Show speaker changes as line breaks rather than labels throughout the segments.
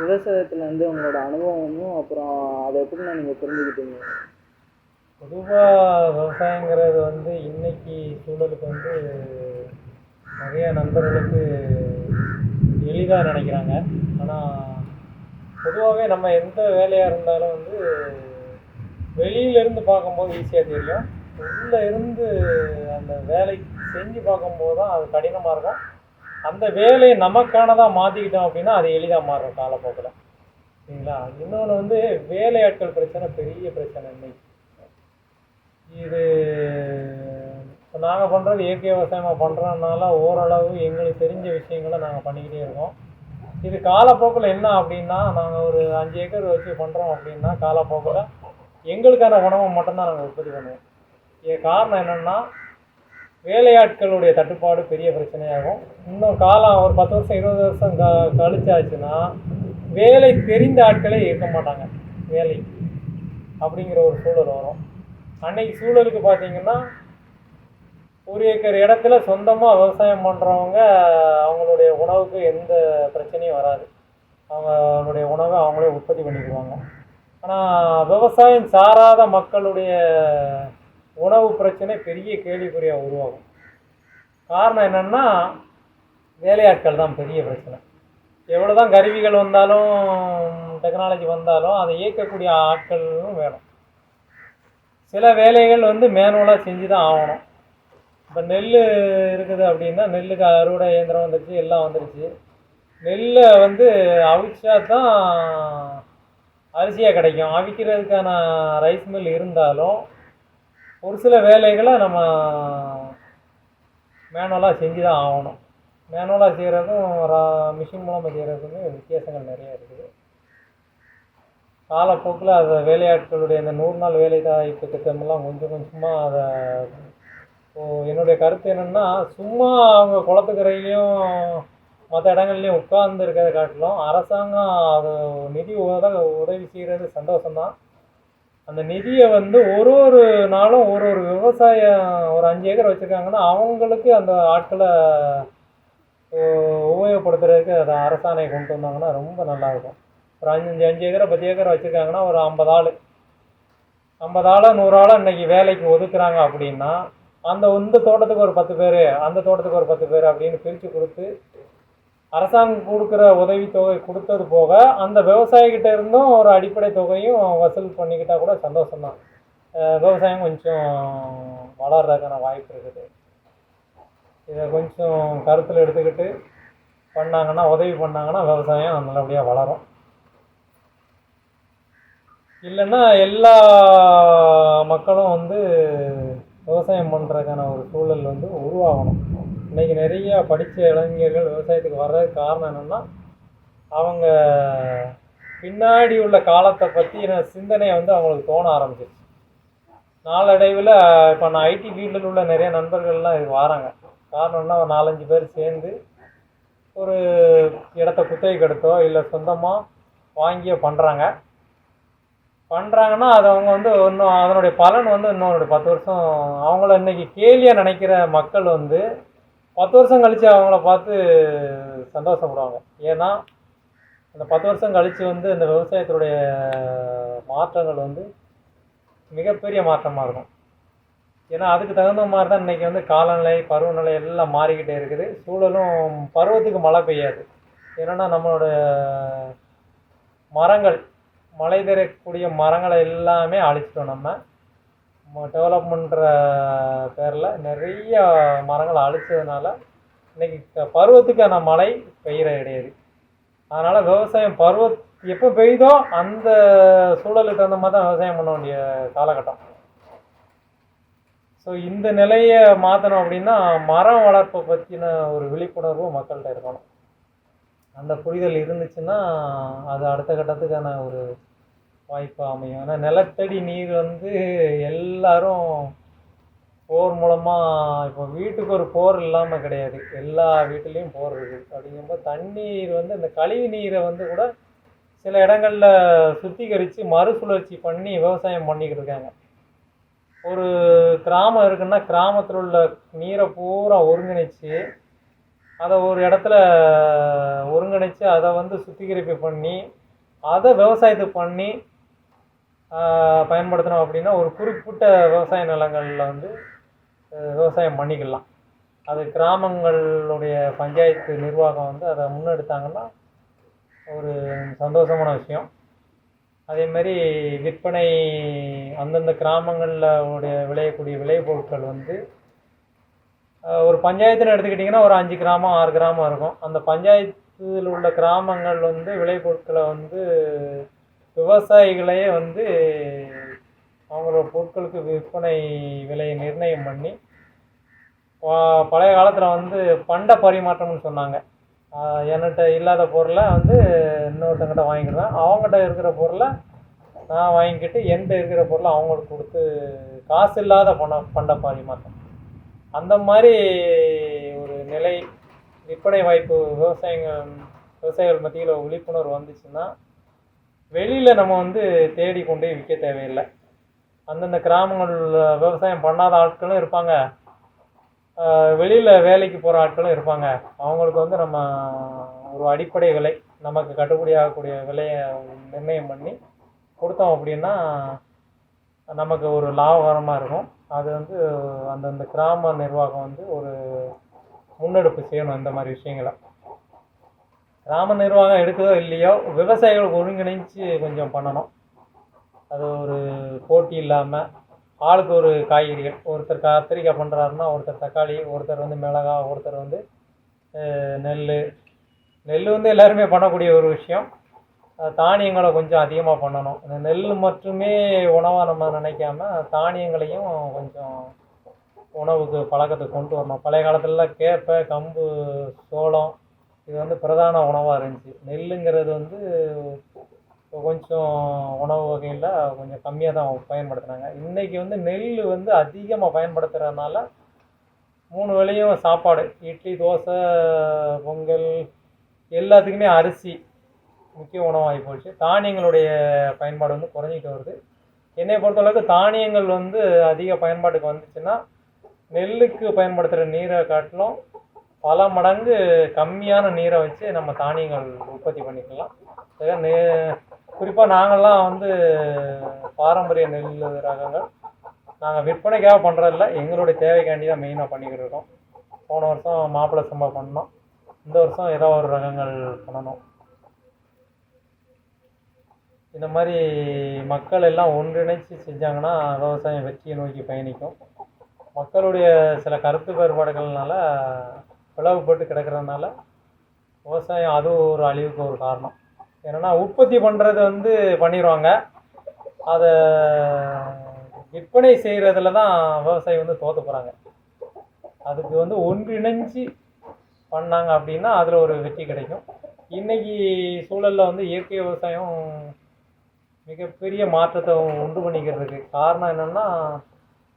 விவசாயத்தில் வந்து உங்களோட அனுபவமும் அப்புறம் அதை எப்படிண்ணா நீங்கள் புரிஞ்சுக்கிட்டீங்க?
பொதுவாக விவசாயங்கிறது வந்து இன்னைக்கு சூழலுக்கு வந்து நிறைய நண்பர்களுக்கு எளிதாக நினைக்கிறாங்க. ஆனால் பொதுவாகவே நம்ம எந்த வேலையாக இருந்தாலும் வந்து வெளியிலேருந்து பார்க்கும்போது ஈஸியாக தெரியும். உள்ளே இருந்து அந்த வேலை செஞ்சு பார்க்கும்போது தான் அது கடினமாக இருக்கும். அந்த வேலையை நமக்கானதாக மாற்றிக்கிட்டோம் அப்படின்னா அது எளிதாக மாறும் காலப்போக்கில். சரிங்களா? இன்னொன்று வந்து வேலையாட்கள் பிரச்சனை பெரிய பிரச்சனை இன்னைக்கு. இது இப்போ நாங்கள் பண்ணுறது இயற்கை விவசாயமாக பண்ணுறதுனால ஓரளவு எங்களுக்கு தெரிஞ்ச விஷயங்களை நாங்கள் பண்ணிக்கிட்டே இருக்கோம். இது காலப்போக்கில் என்ன அப்படின்னா நாங்கள் ஒரு அஞ்சு ஏக்கர் வச்சு பண்ணுறோம் அப்படின்னா காலப்போக்கில் எங்களுக்கான உணவை மட்டும்தான் நாங்கள் உற்பத்தி பண்ணுவோம். இது காரணம் என்னென்னா வேலையாட்களுடைய தட்டுப்பாடு பெரிய பிரச்சனையாகும். இன்னும் காலம் ஒரு பத்து வருஷம் இருபது வருஷம் க கழிச்சாச்சுன்னா வேலை தெரிந்த ஆட்களே இருக்க மாட்டாங்க. வேலை அப்படிங்கிற ஒரு சூழல் வரும். அன்னைக்கு சூழலுக்கு பார்த்தீங்கன்னா ஒரு ஏக்கர் இடத்துல சொந்தமாக விவசாயம் பண்ணுறவங்க அவங்களுடைய உணவுக்கு எந்த பிரச்சனையும் வராது. அவங்களுடைய உணவை அவங்களே உற்பத்தி பண்ணிக்குவாங்க. ஆனால் விவசாயம் சாராத மக்களுடைய உணவு பிரச்சனை பெரிய கேள்விக்குறியாக உருவாகும். காரணம் என்னென்னா வேலையாட்கள் தான் பெரிய பிரச்சனை. எவ்வளோ தான் கருவிகள் வந்தாலும் டெக்னாலஜி வந்தாலும் அதை இயக்கக்கூடிய ஆட்களும் வேணும். சில வேலைகள் வந்து மேனுவலாக செஞ்சு தான் ஆகணும். இப்போ நெல் இருக்குது அப்படின்னா நெல்லுக்கு அறுவடை இயந்திரம் வந்துருச்சு எல்லாம் வந்துருச்சு. நெல்லை வந்து அவிச்சா தான் அரிசியாக கிடைக்கும். அவிக்கிறதுக்கான ரைஸ் மில் இருந்தாலும் ஒரு சில வேலைகளை நம்ம மேனுவலாக செஞ்சு தான் ஆகணும் மேனுவலாக செய்கிறதும் மிஷின் மூலமாக செய்கிறதுக்குமே வித்தியாசங்கள் நிறையா இருக்குது. காலப்போக்கில் அதை வேலையாட்களுடைய இந்த நூறு நாள் வேலை வாய்ப்பு திட்டமெல்லாம் கொஞ்சம் கொஞ்சமாக அதை இப்போ என்னுடைய கருத்து என்னென்னா சும்மா அவங்க குளத்துக்கரையிலையும் மற்ற இடங்கள்லையும் உட்கார்ந்து இருக்கிறத காட்டிலும் அரசாங்கம் அது நிதி உத உதவி செய்கிறது சந்தோஷம்தான். அந்த நிதியை வந்து ஒரு ஒரு நாளும் ஒரு ஒரு விவசாயம் ஒரு அஞ்சு ஏக்கர் வச்சுருக்காங்கன்னா அவங்களுக்கு அந்த ஆட்களை உபயோகப்படுத்துறதுக்கு அதை அரசாணை கொண்டு வந்தாங்கன்னா ரொம்ப நல்லாயிருக்கும் ஒரு அஞ்சு அஞ்சு ஏக்கரை பத்து ஏக்கரை வச்சுருக்காங்கன்னா ஒரு ஐம்பது ஆள். ஐம்பது ஆளோ நூறு ஆளோ இன்றைக்கி வேலைக்கு ஒதுக்குறாங்க அப்படின்னா அந்த இந்த தோட்டத்துக்கு ஒரு பத்து பேர் அந்த தோட்டத்துக்கு ஒரு பத்து பேர் அப்படின்னு பிரித்து கொடுத்து அரசாங்கம் கொடுக்குற உதவித்தொகை கொடுத்தது போக அந்த விவசாயிகிட்ட இருந்தும் ஒரு அடிப்படை தொகையும் வசூல் பண்ணிக்கிட்டா கூட சந்தோஷம்தான். தான் விவசாயம் கொஞ்சம் வளர்றதுக்கான வாய்ப்பு இருக்குது. இதை கொஞ்சம் கருத்தில் எடுத்துக்கிட்டு பண்ணாங்கன்னா உதவி பண்ணாங்கன்னா விவசாயம் நல்லபடியாக வளரும். இல்லைன்னா எல்லா மக்களும் வந்து விவசாயம் பண்ணுறதுக்கான ஒரு சூழல் வந்து உருவாகணும். இன்றைக்கி நிறைய படித்த இளைஞர்கள் விவசாயத்துக்கு வர்றதுக்கு காரணம் என்னென்னா அவங்க பின்னாடி உள்ள காலத்தை பற்றின சிந்தனை வந்து அவங்களுக்கு தோண ஆரம்பிச்சிருச்சு. நாளடைவில் இப்போ நான் ஐடி ஃபீல்டில் உள்ள நிறைய நண்பர்கள்லாம் இது வராங்க. காரணம்னா ஒரு நாலஞ்சு பேர் சேர்ந்து ஒரு இடத்த குத்தகைக்கு எடுத்தோ இல்லை சொந்தமாக வாங்கியோ பண்ணுறாங்க பண்ணுறாங்கன்னா அது அவங்க வந்து இன்னும் அதனுடைய பலன் வந்து இன்னும் ஒரு பத்து வருஷம் அவங்கள இன்னைக்கு கேலியாக நினைக்கிற மக்கள் வந்து பத்து வருஷம் கழித்து அவங்கள பார்த்து சந்தோஷப்படுவாங்க. ஏன்னா அந்த பத்து வருஷம் கழித்து வந்து இந்த விவசாயத்தினுடைய மாற்றங்கள் வந்து மிகப்பெரிய மாற்றமாக இருக்கும். ஏன்னா அதுக்கு தகுந்த மாதிரி தான் இன்றைக்கி வந்து காலநிலை பருவநிலை எல்லாம் மாறிக்கிட்டே இருக்குது. சூழலும் பருவத்துக்கு மழை பெய்யாது. ஏன்னா நம்மளோட மரங்கள் மழை தரக்கூடிய மரங்களை எல்லாமே அழிச்சிட்டோம் நம்ம. டெவலப்மெண்ட்ற பேரில் நிறைய மரங்களை அழிச்சதுனால இன்றைக்கி பருவத்துக்கான மழை பெய்கிற கிடையாது அதனால் விவசாயம் பருவ எப்போ பெய்யுதோ அந்த சூழலுக்கு தகுந்த மாதிரி தான் விவசாயம் பண்ண வேண்டிய காலகட்டம். ஸோ இந்த நிலையை மாற்றணும் அப்படின்னா மரம் வளர்ப்பை பற்றின ஒரு விழிப்புணர்வு மக்கள்கிட்ட இருக்கணும். அந்த புரிதல் இருந்துச்சுன்னா அது அடுத்த கட்டத்துக்கான ஒரு வாய்ப்பு அமையும். ஏன்னா நிலத்தடி நீர் வந்து எல்லாரும் போர் மூலமாக இப்போ வீட்டுக்கு ஒரு போர் இல்லாமல் கிடையாது. எல்லா வீட்டுலேயும் போர் இருக்குது அப்படிங்கும்போது தண்ணீர் வந்து இந்த கழிவு நீரை வந்து கூட சில இடங்களில் சுத்திகரித்து மறுசுழற்சி பண்ணி விவசாயம் பண்ணிக்கிட்டு இருக்காங்க. ஒரு கிராமம் இருக்குன்னா கிராமத்தில் உள்ள நீரை பூரா ஒருங்கிணைச்சு அதை ஒரு இடத்துல ஒருங்கிணைச்சு அதை வந்து சுத்திகரிப்பு பண்ணி அதை விவசாயத்துக்கு பண்ணி பயன்படுத்தினோம் அப்படின்னா ஒரு குறிப்பிட்ட விவசாய நிலங்களில் வந்து விவசாயம் பண்ணிக்கலாம். அது கிராமங்களுடைய பஞ்சாயத்து நிர்வாகம் வந்து அதை முன்னெடுத்தாங்கன்னா ஒரு சந்தோஷமான விஷயம். அதேமாரி விற்பனை அந்தந்த கிராமங்களில் உடைய விளையக்கூடிய விளைபொருட்கள் வந்து ஒரு பஞ்சாயத்துன்னு எடுத்துக்கிட்டிங்கன்னா ஒரு அஞ்சு கிராமம் ஆறு கிராமம் இருக்கும். அந்த பஞ்சாயத்தில் உள்ள கிராமங்கள் வந்து விளைபொருட்களை வந்து விவசாயிகளையே வந்து அவங்களோட பொருட்களுக்கு விற்பனை விலையை நிர்ணயம் பண்ணி பழைய காலத்தில் வந்து பண்ட பரிமாற்றம்னு சொன்னாங்க. என்கிட்ட இல்லாத பொருளை வந்து இன்னொருத்தங்கிட்ட வாங்கிக்கிடுவேன் அவங்ககிட்ட இருக்கிற பொருளை நான் வாங்கிக்கிட்டு என்கிட்ட இருக்கிற பொருளை அவங்களுக்கு கொடுத்து காசு இல்லாத பண பண்ட பரிமாற்றம். அந்த மாதிரி ஒரு நிலை விற்பனை வாய்ப்பு விவசாயிகள் விவசாயிகள் மத்தியில் விழிப்புணர்வு வந்துச்சுன்னா வெளியில் நம்ம வந்து தேடி கொண்டு போய் விற்க தேவையில்லை. அந்தந்த கிராமங்களில் விவசாயம் பண்ணாத ஆட்களும் இருப்பாங்க. வெளியில் வேலைக்கு போகிற ஆட்களும் இருப்பாங்க. அவங்களுக்கு வந்து நம்ம ஒரு அடிப்படை விலை நமக்கு கட்டுப்படி ஆகக்கூடிய விலையை நிர்ணயம் பண்ணி கொடுத்தோம் அப்படின்னா நமக்கு ஒரு லாபகரமாக இருக்கும். அது வந்து அந்தந்த கிராம நிர்வாகம் வந்து ஒரு முன்னெடுப்பு செய்யணும் இந்த மாதிரி விஷயங்களை. கிராம நிர்வாகம் எடுக்குதோ இல்லையோ விவசாயிகள் ஒருங்கிணைச்சு கொஞ்சம் பண்ணணும். அது ஒரு போட்டி இல்லாமல் ஆளுக்கு ஒரு காய்கறிகள். ஒருத்தர் கத்திரிக்காய் பண்ணுறாருன்னா ஒருத்தர் தக்காளி ஒருத்தர் வந்து மிளகா ஒருத்தர் வந்து நெல் நெல் வந்து எல்லாருமே பண்ணக்கூடிய ஒரு விஷயம். தானியங்களை கொஞ்சம் அதிகமாக பண்ணணும். இந்த நெல் மட்டுமே உணவாக நம்ம நினைக்காம தானியங்களையும் கொஞ்சம் உணவுக்கு பழக்கத்துக்கு கொண்டு வரணும். பழைய காலத்துலலாம் கேப்பை கம்பு சோளம் இது வந்து பிரதான உணவாக இருந்துச்சு. நெல்லுங்கிறது வந்து கொஞ்சம் உணவு வகையில் கொஞ்சம் கம்மியாக தான் பயன்படுத்துனாங்க. இன்றைக்கி வந்து நெல் வந்து அதிகமாக பயன்படுத்துகிறதுனால மூணு வேளையும் சாப்பாடு. இட்லி தோசை பொங்கல் எல்லாத்துக்குமே அரிசி முக்கிய உணவாகி போச்சு. தானியங்களுடைய பயன்பாடு வந்து குறைஞ்சிட்டு வருது. என்னை பொறுத்தளவுக்கு தானியங்கள் வந்து அதிக பயன்பாட்டுக்கு வந்துச்சுன்னா நெல்லுக்கு பயன்படுத்துகிற நீரை காட்டிலும் பல மடங்கு கம்மியான நீரை வச்சு நம்ம தானியங்கள் உற்பத்தி பண்ணிக்கலாம். குறிப்பாக நாங்கள்லாம் வந்து பாரம்பரிய நெல் ரகங்கள் நாங்கள் விற்பனைக்காக பண்ணுறதில்ல எங்களுடைய தேவைக்காண்டி தான் மெயினாக பண்ணிக்கிட்டு இருக்கோம். போன வருஷம் மாப்பிள்ளை சம்பா பண்ணோம். இந்த வருஷம் ஏதோ ஒரு ரகங்கள் பண்ணணும். இந்த மாதிரி மக்கள் எல்லாம் ஒன்றிணைச்சு செஞ்சாங்கன்னா விவசாயம் வெற்றியை நோக்கி பயணிக்கும். மக்களுடைய சில கருத்து வேறுபாடுகள்னால பிளவுபட்டு கிடக்கிறதுனால விவசாயம் அதுவும் ஒரு அழிவுக்கு ஒரு காரணம். என்னென்னா உற்பத்தி பண்ணுறது வந்து பண்ணிடுவாங்க அதை விற்பனை செய்கிறதுல தான் விவசாயி வந்து தோற்று போகிறாங்க அதுக்கு வந்து ஒன்றிணைஞ்சு பண்ணாங்க அப்படின்னா அதில் ஒரு வெற்றி கிடைக்கும். இன்றைக்கி சூழலில் வந்து இயற்கை விவசாயம் மிகப்பெரிய மாற்றத்தை உண்டு பண்ணிக்கிறதுக்கு காரணம் என்னென்னா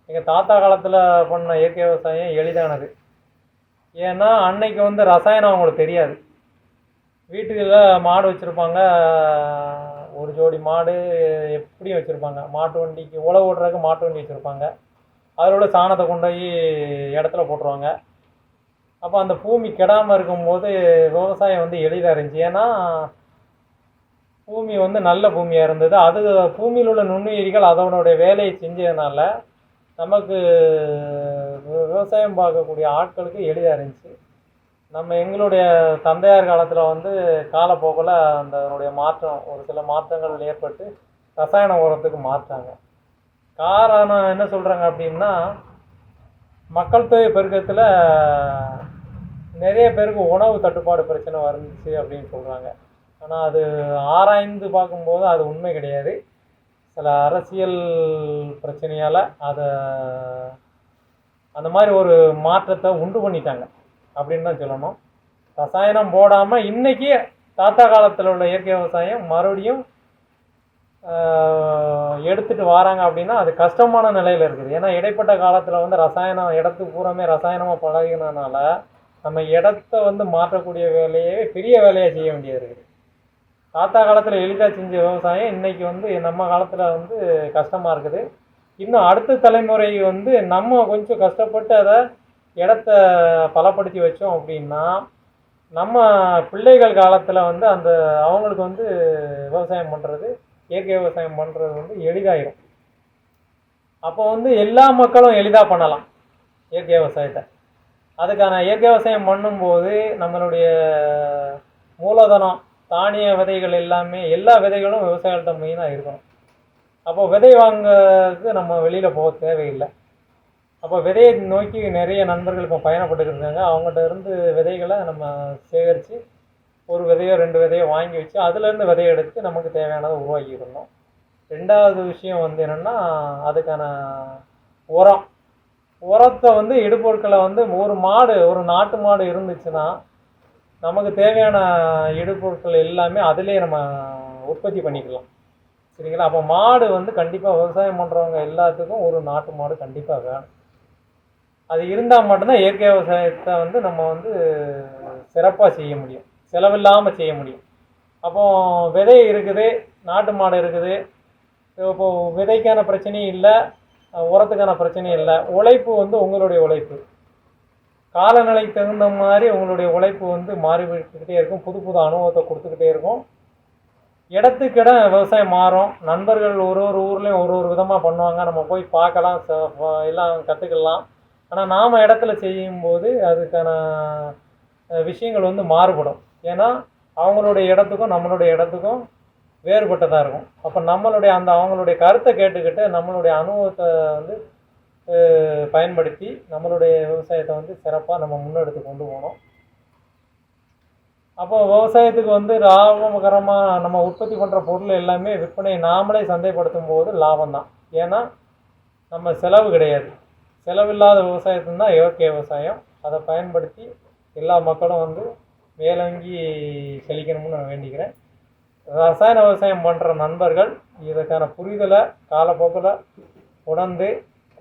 எங்கள் தாத்தா காலத்தில் பண்ண இயற்கை விவசாயம் எளிதானது. ஏன்னா அன்னைக்கு வந்து ரசாயனம் அவங்களுக்கு தெரியாது. வீட்டுகளில் மாடு வச்சுருப்பாங்க. ஒரு ஜோடி மாடு எப்படியும் வச்சுருப்பாங்க. மாட்டு வண்டிக்கு உழவு ஓடுறதுக்கு மாட்டு வண்டி வச்சுருப்பாங்க. அதோட சாணத்தை கொண்டு போய் இடத்துல போட்டுருவாங்க. அப்போ அந்த பூமி கெடாமல் இருக்கும்போது விவசாயம் வந்து எளிதாக இருந்துச்சு. ஏன்னா பூமி வந்து நல்ல பூமியாக இருந்தது. அது பூமியில் உள்ள நுண்ணுயிரிகள் அதனுடைய வேலையை செஞ்சதுனால நமக்கு விவசாயம் பார்க்கக்கூடிய ஆட்களுக்கு எளிதாக இருந்துச்சு. நம்ம எங்களுடைய தந்தையார் காலத்தில் வந்து காலப்போக்கில் அதனுடைய மாற்றம் ஒரு சில மாற்றங்கள் ஏற்பட்டு ரசாயன உரத்துக்கு மாற்றாங்க. காரணம் என்ன சொல்கிறாங்க அப்படின்னா மக்கள் தொகை பெருக்கத்தில் நிறைய பேருக்கு உணவு தட்டுப்பாடு பிரச்சனை வந்துச்சு அப்படின்னு சொல்கிறாங்க ஆனால் அது ஆராய்ந்து பார்க்கும்போது அது உண்மை கிடையாது. சில அரசியல் பிரச்சனையால் அதை அந்த மாதிரி ஒரு மாற்றத்தை உண்டு பண்ணிட்டாங்க. அப்படின்னு தான் சொல்லணும். ரசாயனம் போடாமல் இன்னைக்கு தாத்தா காலத்தில் உள்ள இயற்கை விவசாயம் மறுபடியும் எடுத்துகிட்டு எடுத்துட்டு வராங்க அப்படின்னா அது கஷ்டமான நிலையில் இருக்குது. ஏன்னா இடைப்பட்ட காலத்தில் வந்து ரசாயனம் இடத்துக்கு பூராமே ரசாயனமாக பழகினதுனால நம்ம இடத்த வந்து மாற்றக்கூடிய வேலையே பெரிய வேலையாக செய்ய வேண்டியது இருக்குது. தாத்தா காலத்தில் எளிதாக செஞ்ச விவசாயம் இன்னைக்கு வந்து நம்ம காலத்தில் வந்து கஷ்டமாக இருக்குது. இன்னும் அடுத்த தலைமுறை வந்து நம்ம கொஞ்சம் கஷ்டப்பட்டு அதை இடத்த பலப்படுத்தி வச்சோம் அப்படின்னா நம்ம பிள்ளைகள் காலத்தில் வந்து அந்த அவங்களுக்கு வந்து விவசாயம் பண்ணுறது இயற்கை விவசாயம் பண்ணுறது வந்து எளிதாயிரும். அப்போ வந்து எல்லா மக்களும் எளிதாக பண்ணலாம் இயற்கை விவசாயத்தை. அதுக்கான இயற்கை விவசாயம் பண்ணும்போது நம்மளுடைய மூலதனம் தானிய விதைகள் எல்லாமே எல்லா விதைகளும் விவசாயிகள்கிட்ட மெயினாக இருக்கணும். அப்போ விதை வாங்குறதுக்கு நம்ம வெளியில் போக தேவையில்லை. அப்போ விதையை நோக்கி நிறைய நண்பர்கள் இப்போ பயணப்பட்டுக்கிட்டு இருக்காங்க. அவங்ககிட்ட இருந்து விதைகளை நம்ம சேகரித்து ஒரு விதையோ ரெண்டு விதையோ வாங்கி வச்சு அதுலேருந்து விதையை எடுத்து நமக்கு தேவையானதை உருவாக்கியிருந்தோம் ரெண்டாவது விஷயம் வந்து என்னென்னா அதுக்கான உரம். உரத்தை வந்து இடுபொருட்களை வந்து ஒரு மாடு ஒரு நாட்டு மாடு இருந்துச்சுன்னா நமக்கு தேவையான இடுபொருட்கள் எல்லாமே அதிலே நம்ம உற்பத்தி பண்ணிக்கலாம். சரிங்களா? அப்போ மாடு வந்து கண்டிப்பாக விவசாயம் பண்ணுறவங்க எல்லாத்துக்கும் ஒரு நாட்டு மாடு கண்டிப்பாக வேணும். அது இருந்தால் மட்டும்தான் இயற்கை விவசாயத்தை வந்து நம்ம வந்து சிறப்பாக செய்ய முடியும். செலவில்லாமல் செய்ய முடியும். அப்போ விதை இருக்குது நாட்டு மாடு இருக்குது. இப்போ விதைக்கான பிரச்சனையும் இல்லை உரத்துக்கான பிரச்சனையும் இல்லை. உழைப்பு வந்து உங்களுடைய உழைப்பு. காலநிலைக்கு தகுந்த மாதிரி உங்களுடைய உழைப்பு வந்து மாறிக்கிட்டே இருக்கும். புது புது அனுபவத்தை கொடுத்துக்கிட்டே இருக்கும். இடத்துக்கிடம் விவசாயம் மாறும். நண்பர்கள் ஒரு ஒரு ஊர்லேயும் ஒரு ஒரு விதமாக பண்ணுவாங்க. நம்ம போய் பார்க்கலாம் ச- எல்லாம் கற்றுக்கலாம் ஆனால் நாம் இடத்துல செய்யும்போது அதுக்கான விஷயங்கள் வந்து மாறுபடும். ஏன்னா அவங்களுடைய இடத்துக்கும் நம்மளுடைய இடத்துக்கும் வேறுபட்டதாக இருக்கும். அப்போ நம்மளுடைய அந்த அவங்களுடைய கருத்தை கேட்டுக்கிட்டு நம்மளுடைய அனுபவத்தை வந்து பயன்படுத்தி நம்மளுடைய விவசாயத்தை வந்து சிறப்பாக நம்ம முன்னெடுத்து கொண்டு போகணும். அப்போ விவசாயத்துக்கு வந்து லாபகரமாக நம்ம உற்பத்தி பண்ணுற பொருள் எல்லாமே விற்பனை நாமளே சந்தைப்படுத்தும் போது லாபம் தான் ஏன்னா நம்ம செலவு கிடையாது. செலவில்லாத விவசாயத்துக்கு தான் இயற்கை விவசாயம். அதை பயன்படுத்தி எல்லா மக்களும் வந்து மேலோங்கி செழிக்கணும்னு நான் வேண்டிக்கிறேன். ரசாயன விவசாயம் பண்ணுற நண்பர்கள் இதற்கான புரிதலை காலப்போக்கில் உணர்ந்து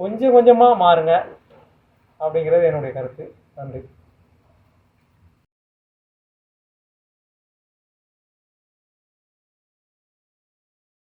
கொஞ்சம் கொஞ்சமாக மாறுங்க அப்படிங்கிறது என்னுடைய கருத்து. நன்றி.